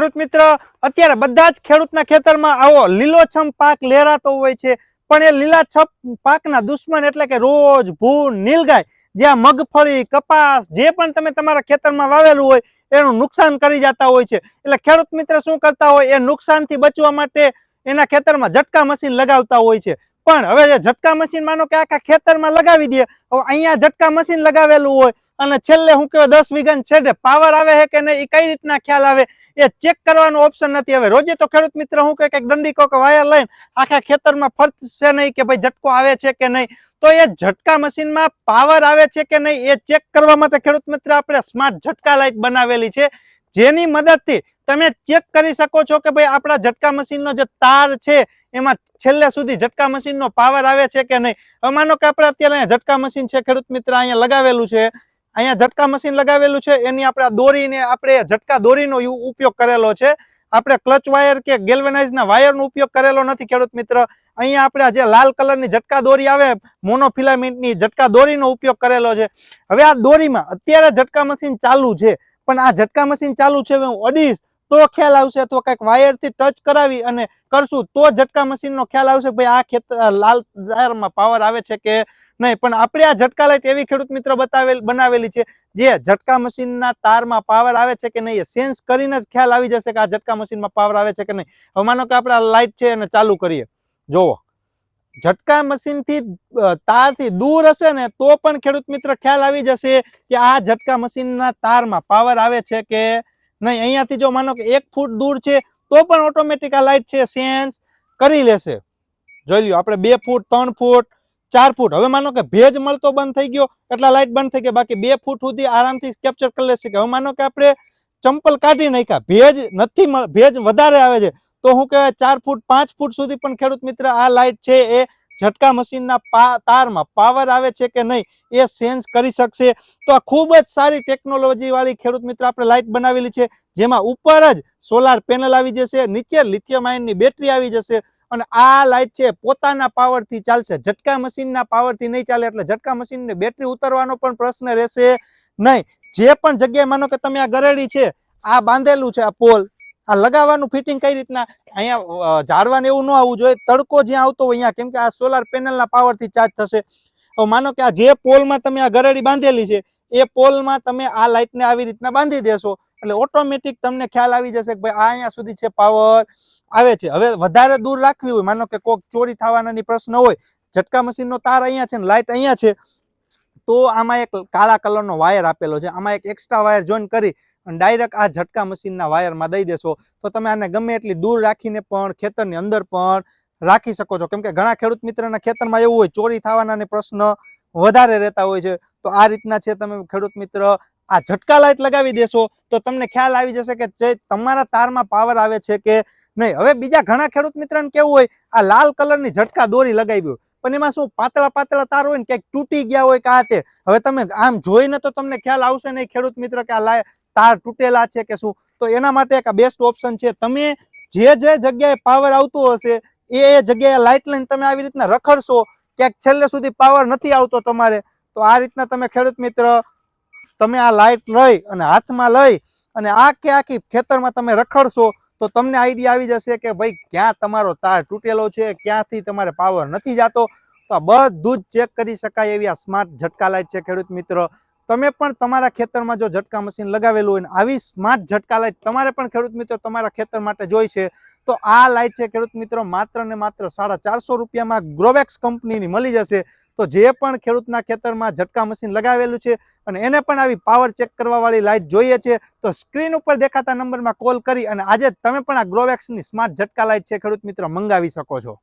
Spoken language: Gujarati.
ખેડૂત મિત્ર, અત્યારે બધા જ ખેડૂતના ખેતરમાં આવો, લીલોછમ પાક લહેરાતો હોય છે, પણ એ લીલાછમ પાકના દુશ્મન એટલે કે રોજ ભૂન નીલગાય. જ્યાં મગફળી, કપાસ, જે પણ તમે તમારા ખેતરમાં વાવેલું હોય, એનું નુકસાન કરી જતા હોય છે. એટલે ખેડૂત મિત્ર શું કરતા હોય, એ નુકસાનથી બચવા માટે એના ખેતરમાં ઝટકા મશીન લગાવતા હોય છે. પણ હવે જે ઝટકા મશીન માનો કે આખા ખેતરમાં લગાવી દે અહીંયા ઝટકા મશીન લગાવેલું હોય અને છેલ્લે હું કહેવાય દસ વીઘાની છેડે પાવર આવે છે કે નહીં એ કઈ રીતના ખ્યાલ આવે, એ ચેક કરવાનો ઓપ્શન નથી હવે. રોજે તો ખેડૂત મિત્ર હું કે દંડી કે વાયર લઈને આખા ખેતરમાં ફરશે નહીં કે ભાઈ ઝટકો આવે છે કે નહીં, તો એ ઝટકા મશીનમાં પાવર આવે છે કે નહીં, એ ચેક કરવા માટે ખેડૂત મિત્ર આપણે સ્માર્ટ ઝટકા લાઇટ બનાવેલી છે. જેની મદદથી તમે ચેક કરી શકો છો કે ભાઈ આપણા ઝટકા મશીનનો જે તાર છે, એમાં છેલ્લે સુધી ઝટકા મશીનનો પાવર આવે છે કે નહીં. માનો કે આપણે અત્યારે અહીંયા ઝટકા મશીન છે, ખેડૂત મિત્ર અહીંયા લગાવેલું છે. અહીંયા ઝટકા મશીન લગાવેલું છે. એની આપણે દોરીને આપણે ઝટકા દોરીનો ઉપયોગ કરેલો છે. આપણે ક્લચ વાયર કે ગેલ્વેનાઇઝના વાયરનો ઉપયોગ કરેલો નથી, ખેડૂત મિત્ર. અહીંયા આપણે જે લાલ કલરની ઝટકા દોરી આવે, મોનોફિલામેન્ટની ઝટકા દોરીનો ઉપયોગ કરેલો છે. હવે આ દોરીમાં અત્યારે ઝટકા મશીન ચાલુ છે. પણ આ ઝટકા મશીન ચાલુ છે, હવે હું અડીશ. તો ખ્યાલ આવશે અથવા કંઈક વાયરથી ટચ કરાવી અને કરશું, તો ઝટકા મશીનનો ખ્યાલ આવશે ભાઈ આ ખેત, આ લાલ દાયરમાં પાવર આવે છે કે નહીં. પણ આપણે આ ઝટકા લાઈટ એવી ખેડૂત મિત્ર બતાવેલ, બનાવેલી છે, જે ઝટકા મશીનના તારમાં પાવર આવે છે કે નહીં એ સેન્સ કરીને જ ખ્યાલ આવી જશે કે આ ઝટકા મશીનમાં પાવર આવે છે કે નહીં. હવે માનો કે આપણે આ લાઈટ છે અને ચાલુ કરીએ. જોવો. ઝટકા મશીનથી તારથી દૂર હશે ને તો પણ ખેડૂત મિત્ર ખ્યાલ આવી જશે કે આ ઝટકા મશીનના તારમાં પાવર આવે છે કે નહીં, અહીંયાથી જો માનો કે એક ફૂટ દૂર છે, તો પણ ઓટોમેટિક આ લાઇટ છે સેન્સ કરી લેશે. જોઈ લ્યો, આપણે બે ફૂટ, ત્રણ ફૂટ, ચાર ફૂટ. હવે માનો કે ભેજ મળતો બંધ થઈ ગયો, એટલા લાઇટ બંધ થઈ ગઈ. બાકી બે ફૂટ સુધી આરામથી કેપ્ચર કરી લેશે કે હવે માનો કે આપણે ચંપલ કાઢી નાખ્યા. ભેજ નથી ભેજ વધારે આવે છે. તો હું કહેવાય ચાર ફૂટ, પાંચ ફૂટ સુધી પણ ખેડૂત મિત્ર આ લાઇટ છે એ ઝટકા મશીનના તારમાં પાવર આવે છે કે નહીં એ સેન્સ કરી શકશે. તો આ ખૂબ જ સારી ટેકનોલોજીવાળી ખેડૂત મિત્ર આપણે લાઇટ બનાવેલી છે, જેમાં ઉપર જ સોલાર પેનલ આવી જશે, નીચે લિથિયમ આયનની બેટરી આવી જશે અને આ લાઇટ છે પોતાના પાવરથી ચાલશે. ઝટકા મશીનના પાવરથી નહીં ચાલે એટલે ઝટકા મશીનની બેટરી ઉતરવાનો પણ પ્રશ્ન રહેશે નહીં. જે પણ જગ્યાએ માનો કે તમે આ ગરેડી છે, આ બાંધેલું છે આ પોલ આ લગાવવાનું ફિટિંગ કઈ રીતના? અહીંયા ઝાડવાને એવું ન આવવું જોઈએ. તડકો જ્યાં આવતો હોય અહીંયા કેમ કે આ સોલાર પેનલના પાવરથી ચાર્જ થશે. હવે માનો કે આ જે પોલમાં તમે આ ગરેડી બાંધેલી છે, એ પોલમાં તમે આ લાઇટને આવી રીતના બાંધી દેશો. એટલે ઓટોમેટિક તમને ખ્યાલ આવી જશે કે ભાઈ આ અહીંયા સુધી છે પાવર આવે છે. હવે વધારે દૂર રાખવી હોય, માનો કે કોક ચોરી થવાનાની પ્રશ્ન હોય, ઝટકા મશીનનો તાર અહીંયા છે ને લાઇટ અહીંયા છે તો આમાં એક કાળા કલરનો વાયર આપેલો છે. આમાં એક એક્સ્ટ્રા વાયર જોઈન કરી અને ડાયરેક્ટ આ ઝટકા મશીનના વાયરમાં દઈ દેશો. તો તમે આને ગમે એટલી દૂર રાખીને પણ ખેતરની અંદર પણ રાખી શકો છો. કેમ કે ઘણા ખેડૂત મિત્રના ખેતરમાં એવું હોય, ચોરી થવાના પ્રશ્ન વધારે રહેતા હોય છે. તો આ રીતના છે તમે ખેડૂત મિત્ર આ ઝટકા લાઇટ લગાવી દેશો તો તમને ખ્યાલ આવી જશે કે જે તમારા તારમાં પાવર આવે છે કે નહીં. હવે બીજા ઘણા ખેડૂત મિત્રને કેવું હોય, આ લાલ કલરની ઝટકા દોરી લગાવી પણ એમાં શું પાતળા પાતળા તાર હોય ને ક્યાંક તૂટી ગયા હોય કે આ તે. હવે તમે આમ જોઈને તો તમને ખ્યાલ આવશે નહીં ખેડૂત મિત્ર કે આ તાર તૂટેલા છે કે શું? તો એના માટે એક બેસ્ટ ઓપ્શન છે. તમે જે જે જગ્યાએ પાવર આવતો હશે, એ એ જગ્યાએ લાઇટ લઈને તમે આવી રીતના રખડશો, ક્યાંક છેલ્લે સુધી પાવર નથી આવતો તમારે, તો આ રીતના તમે ખેડૂત મિત્ર, તમે આ લાઇટ લઈ અને હાથમાં લઈ અને આખે આખી ખેતરમાં તમે રખડશો તો તમને આઈડિયા આવી જશે કે ભાઈ ક્યાં તમારો તાર તૂટેલો છે, ક્યાંથી તમારે પાવર નથી જતો. તો આ બધું જ ચેક કરી શકાય એવી આ સ્માર્ટ ઝટકા લાઇટ છે ખેડૂત મિત્રો. તમે પણ તમારા ખેતરમાં જો ઝટકા મશીન લગાવેલું હોય ને, આવી સ્માર્ટ ઝટકા લાઇટ તમારે પણ ખેડૂત મિત્રો તમારા ખેતર માટે જોઈ છે. તો આ લાઇટ છે ખેડૂત મિત્રો, માત્ર ને માત્ર સાડા ચારસો રૂપિયામાં ગ્રોવેક્સ કંપનીની મળી જશે. તો જે પણ ખેડૂતના ખેતરમાં ઝટકા મશીન લગાવેલું છે અને એને પણ આવી પાવર ચેક કરવાવાળી લાઇટ જોઈએ છે, તો સ્ક્રીન ઉપર દેખાતા નંબરમાં કોલ કરી અને આજે તમે પણ આ ગ્રોવેક્સની સ્માર્ટ ઝટકા લાઇટ છે ખેડૂત મિત્રો મંગાવી શકો છો.